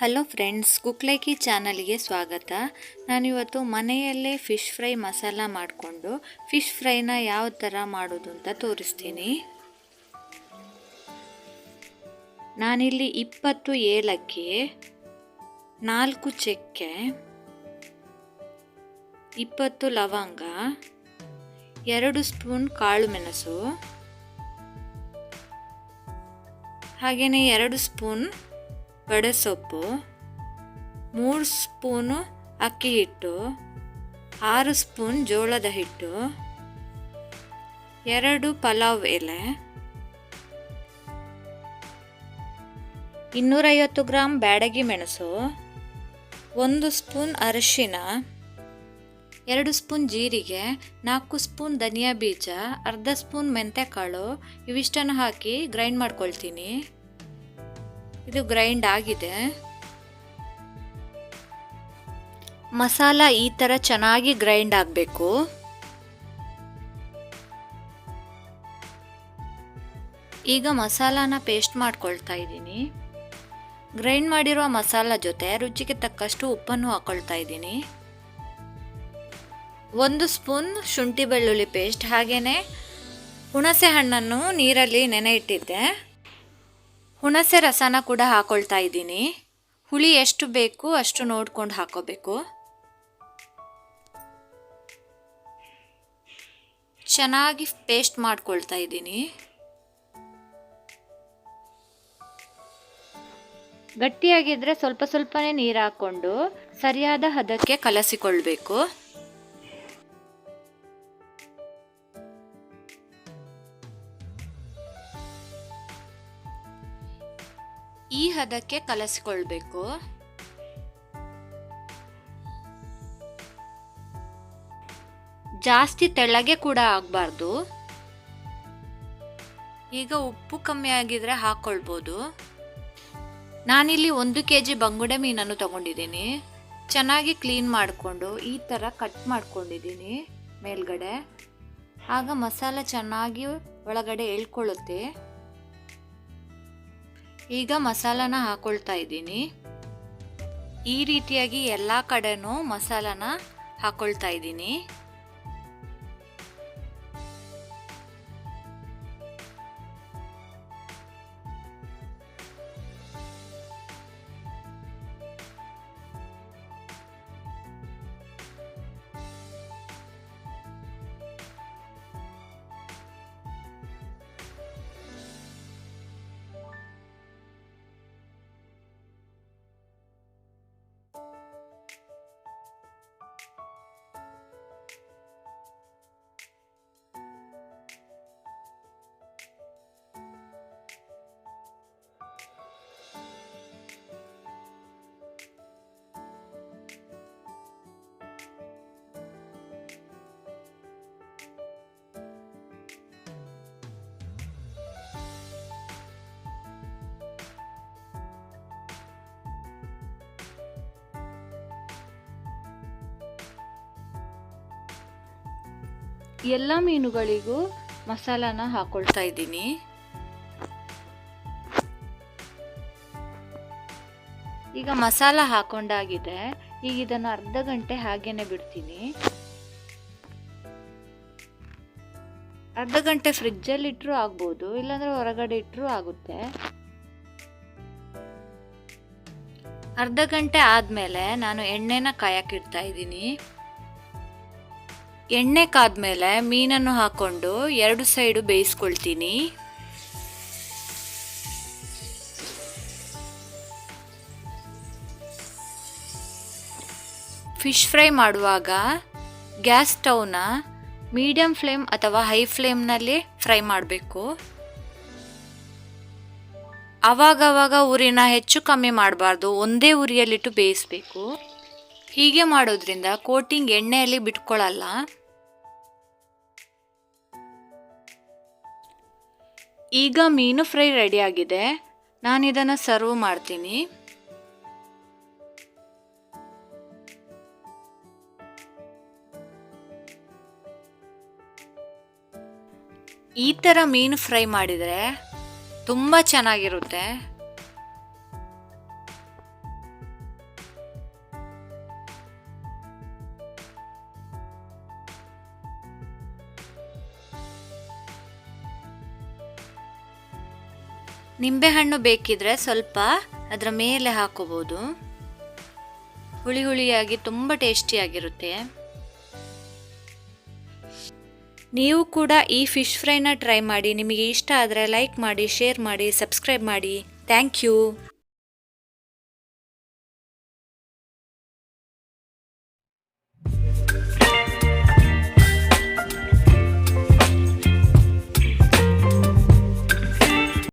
Hello friends, ಕುಕ್ಲೈಕಿ ಚಾನಲ್ಗೆ ಸ್ವಾಗತ. ನಾನಿವತ್ತು ಮನೆಯಲ್ಲೇ ಫಿಶ್ ಫ್ರೈ ಮಸಾಲ ಮಾಡಿಕೊಂಡು ಫಿಶ್ ಫ್ರೈನ ಯಾವ ಥರ ಮಾಡೋದು ಅಂತ ತೋರಿಸ್ತೀನಿ. ನಾನಿಲ್ಲಿ ಇಪ್ಪತ್ತು ಏಲಕ್ಕಿ, ನಾಲ್ಕು ಚಕ್ಕೆ, ಇಪ್ಪತ್ತು ಲವಂಗ, ಎರಡು ಸ್ಪೂನ್ ಕಾಳು ಮೆಣಸು ಹಾಗೆಯೇ ಎರಡು ಸ್ಪೂನ್ ಸೊಪ್ಪು ಮೂರು ಸ್ಪೂನು ಅಕ್ಕಿ ಹಿಟ್ಟು, ಆರು ಸ್ಪೂನ್ ಜೋಳದ ಹಿಟ್ಟು, ಎರಡು ಪಲಾವ್ ಎಲೆ, ಇನ್ನೂರೈವತ್ತು ಗ್ರಾಮ್ ಬ್ಯಾಡಗಿ ಮೆಣಸು, ಒಂದು ಸ್ಪೂನ್ ಅರಿಶಿನ ಎರಡು ಸ್ಪೂನ್ ಜೀರಿಗೆ, ನಾಲ್ಕು ಸ್ಪೂನ್ ಧನಿಯಾ ಬೀಜ, ಅರ್ಧ ಸ್ಪೂನ್ ಮೆಂತ್ಯಕಾಳು, ಇವಿಷ್ಟನ್ನು ಹಾಕಿ ಗ್ರೈಂಡ್ ಮಾಡ್ಕೊಳ್ತೀನಿ. ಇದು ಗ್ರೈಂಡ್ ಆಗಿದೆ. ಮಸಾಲ ಈ ಥರ ಚೆನ್ನಾಗಿ ಗ್ರೈಂಡ್ ಆಗಬೇಕು. ಈಗ ಮಸಾಲಾನ ಪೇಸ್ಟ್ ಮಾಡ್ಕೊಳ್ತಾ ಇದ್ದೀನಿ. ಗ್ರೈಂಡ್ ಮಾಡಿರುವ ಮಸಾಲ ಜೊತೆ ರುಚಿಗೆ ತಕ್ಕಷ್ಟು ಉಪ್ಪನ್ನು ಹಾಕ್ಕೊಳ್ತಾ ಇದ್ದೀನಿ. ಒಂದು ಸ್ಪೂನ್ ಶುಂಠಿ ಬೆಳ್ಳುಳ್ಳಿ ಪೇಸ್ಟ್ ಹಾಗೆಯೇ ಹುಣಸೆ ಹಣ್ಣನ್ನು ನೀರಲ್ಲಿ ನೆನೆ ಇಟ್ಟಿದ್ದೆ ಹುಣಸೆ ರಸನ ಕೂಡ ಹಾಕೊಳ್ತಾ ಇದ್ದೀನಿ. ಹುಳಿ ಎಷ್ಟು ಬೇಕು ಅಷ್ಟು ನೋಡ್ಕೊಂಡು ಹಾಕೋಬೇಕು. ಚೆನ್ನಾಗಿ ಪೇಸ್ಟ್ ಮಾಡ್ಕೊಳ್ತಾ ಇದ್ದೀನಿ. ಗಟ್ಟಿಯಾಗಿದ್ದರೆ ಸ್ವಲ್ಪ ಸ್ವಲ್ಪನೇ ನೀರು ಹಾಕ್ಕೊಂಡು ಸರಿಯಾದ ಹದಕ್ಕೆ ಕಲಸಿಕೊಳ್ಬೇಕು. ಈ ಹದಕ್ಕೆ ಕಲಸಿಕೊಳ್ಬೇಕು. ಜಾಸ್ತಿ ತೆಳ್ಳಗೆ ಕೂಡ ಆಗಬಾರ್ದು. ಈಗ ಉಪ್ಪು ಕಮ್ಮಿ ಆಗಿದ್ರೆ ಹಾಕ್ಕೊಳ್ಬೋದು ನಾನಿಲ್ಲಿ ಒಂದು ಕೆ ಜಿ ಬಂಗುಡೆ ಮೀನನ್ನು ತಗೊಂಡಿದ್ದೀನಿ. ಚೆನ್ನಾಗಿ ಕ್ಲೀನ್ ಮಾಡಿಕೊಂಡು ಈ ಥರ ಕಟ್ ಮಾಡ್ಕೊಂಡಿದ್ದೀನಿ ಮೇಲ್ಗಡೆ. ಆಗ ಮಸಾಲ ಚೆನ್ನಾಗಿ ಒಳಗಡೆ ಎಳ್ಕೊಳ್ಳುತ್ತೆ ಈಗ ಮಸಾಲಾನ ಹಾಕೊಳ್ತಾ ಇದ್ದೀನಿ. ಈ ರೀತಿಯಾಗಿ ಎಲ್ಲ ಕಡೆನೂ ಮಸಾಲಾನ ಹಾಕೊಳ್ತಾ ಇದ್ದೀನಿ. ಎಲ್ಲ ಮೀನುಗಳಿಗೂ ಮಸಾಲಾನ ಹಾಕೊಳ್ತಾ ಇದ್ದೀನಿ. ಈಗ ಮಸಾಲ ಹಾಕೊಂಡಾಗಿದೆ. ಈಗ ಇದನ್ನು ಅರ್ಧ ಗಂಟೆ ಹಾಗೇನೆ ಬಿಡ್ತೀನಿ. ಅರ್ಧ ಗಂಟೆ ಫ್ರಿಜ್ಜಲ್ಲಿ ಇಟ್ಟರೂ ಆಗ್ಬೋದು, ಇಲ್ಲಾಂದರೆ ಹೊರಗಡೆ ಇಟ್ಟರೂ ಆಗುತ್ತೆ. ಅರ್ಧ ಗಂಟೆ ಆದಮೇಲೆ ನಾನು ಎಣ್ಣೆನ ಕಾಯಕ್ಕಿಡ್ತಾ ಇದ್ದೀನಿ. ಎಣ್ಣೆ ಕಾದ್ಮೇಲೆ ಮೀನನ್ನು ಹಾಕೊಂಡು ಎರಡು ಸೈಡು ಬೇಯಿಸ್ಕೊಳ್ತೀನಿ. ಫಿಶ್ ಫ್ರೈ ಮಾಡುವಾಗ ಗ್ಯಾಸ್ ಸ್ಟವ್ನ ಮೀಡಿಯಂ ಫ್ಲೇಮ್ ಅಥವಾ ಹೈ ಫ್ಲೇಮ್ನಲ್ಲಿ ಫ್ರೈ ಮಾಡಬೇಕು. ಅವಾಗವಾಗ ಉರಿನ ಹೆಚ್ಚು ಕಮ್ಮಿ ಮಾಡಬಾರ್ದು, ಒಂದೇ ಉರಿಯಲ್ಲಿಟ್ಟು ಬೇಯಿಸಬೇಕು. ಹೀಗೆ ಮಾಡೋದ್ರಿಂದ ಕೋಟಿಂಗ್ ಎಣ್ಣೆಯಲ್ಲಿ ಬಿಟ್ಕೊಳ್ಳಲ್ಲ ಈಗ ಮೀನು ಫ್ರೈ ರೆಡಿಯಾಗಿದೆ ನಾನು ಇದನ್ನು ಸರ್ವ್ ಮಾಡ್ತೀನಿ. ಈ ಥರ ಮೀನು ಫ್ರೈ ಮಾಡಿದರೆ ತುಂಬ ಚೆನ್ನಾಗಿರುತ್ತೆ. ನಿಂಬೆಹಣ್ಣು ಬೇಕಿದ್ರೆ ಸ್ವಲ್ಪ ಅದರ ಮೇಲೆ ಹಾಕೋಬೋದು. ಹುಳಿ ಹುಳಿಯಾಗಿ ತುಂಬ ಟೇಸ್ಟಿಯಾಗಿರುತ್ತೆ. ನೀವು ಕೂಡ ಈ ಫಿಶ್ ಫ್ರೈನ ಟ್ರೈ ಮಾಡಿ. ನಿಮಗೆ ಇಷ್ಟ ಆದರೆ ಲೈಕ್ ಮಾಡಿ, ಶೇರ್ ಮಾಡಿ, ಸಬ್ಸ್ಕ್ರೈಬ್ ಮಾಡಿ. Thank you.